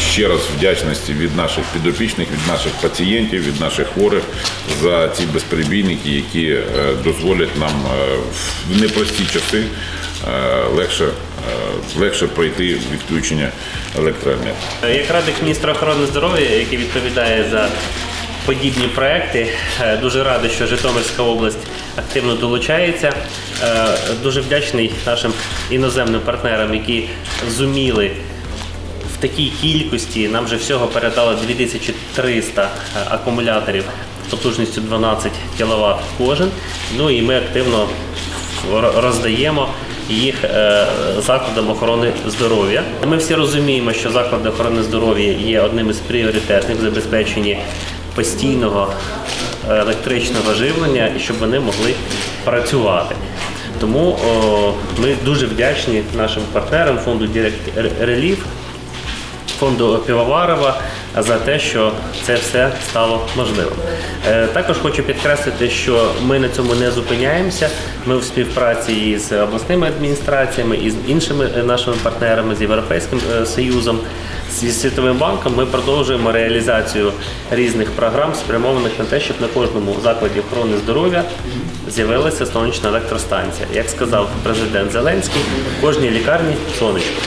ще раз вдячності від наших підопічних, від наших пацієнтів, від наших хворих за ці безперебійники, які е, дозволять нам е, в непрості часи е, легше, легше пройти відключення електроенергії. Як радник міністра охорони здоров'я, який відповідає за подібні проекти, дуже радий, що Житомирська область активно долучається. Дуже вдячний нашим іноземним партнерам, які зуміли в такій кількості. Нам вже всього передали 2300 акумуляторів потужністю 12 кВт кожен. Ну і ми активно роздаємо їх е, закладам охорони здоров'я. Ми всі розуміємо, що заклади охорони здоров'я є одним із пріоритетних в забезпеченні постійного е, електричного живлення і щоб вони могли працювати. Тому о, ми дуже вдячні нашим партнерам фонду Direct Relief, фонду Півоварова за те, що це все стало можливим. Е, Також хочу підкреслити, що ми на цьому не зупиняємося. Ми в співпраці із обласними адміністраціями і з іншими е, нашими партнерами, з Європейським е, Союзом, зі Світовим банком. Ми продовжуємо реалізацію різних програм, спрямованих на те, щоб на кожному закладі охорони здоров'я з'явилася сонячна електростанція. Як сказав президент Зеленський, в кожній лікарні сонечко.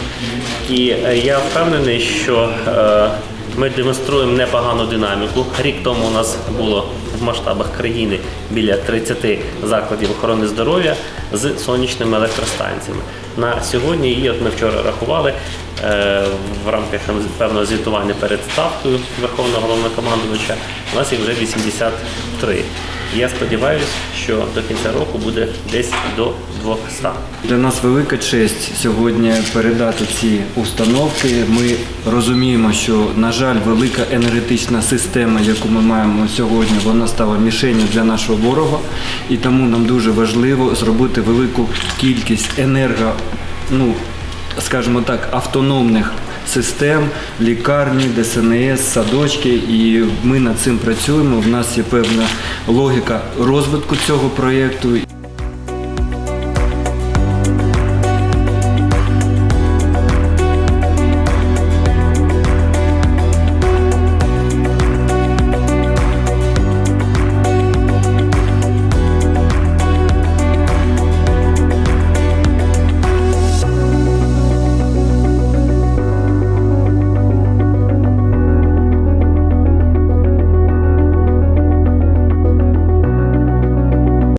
І е, я впевнений, що е, ми демонструємо непогану динаміку. Рік тому у нас було в масштабах країни біля 30 закладів охорони здоров'я з сонячними електростанціями. На сьогодні її, от ми вчора рахували е, в рамках певного звітування перед ставкою Верховного головнокомандувача, у нас їх вже 83. Я сподіваюся, що до кінця року буде десь до 200. Для нас велика честь сьогодні передати ці установки. Ми розуміємо, що, на жаль, велика енергетична система, яку ми маємо сьогодні, вона стала мішенью для нашого ворога, і тому нам дуже важливо зробити велику кількість енерго, ну, скажімо так, автономних систем, лікарні, ДСНС, садочки, і ми над цим працюємо. У нас є певна логіка розвитку цього проєкту.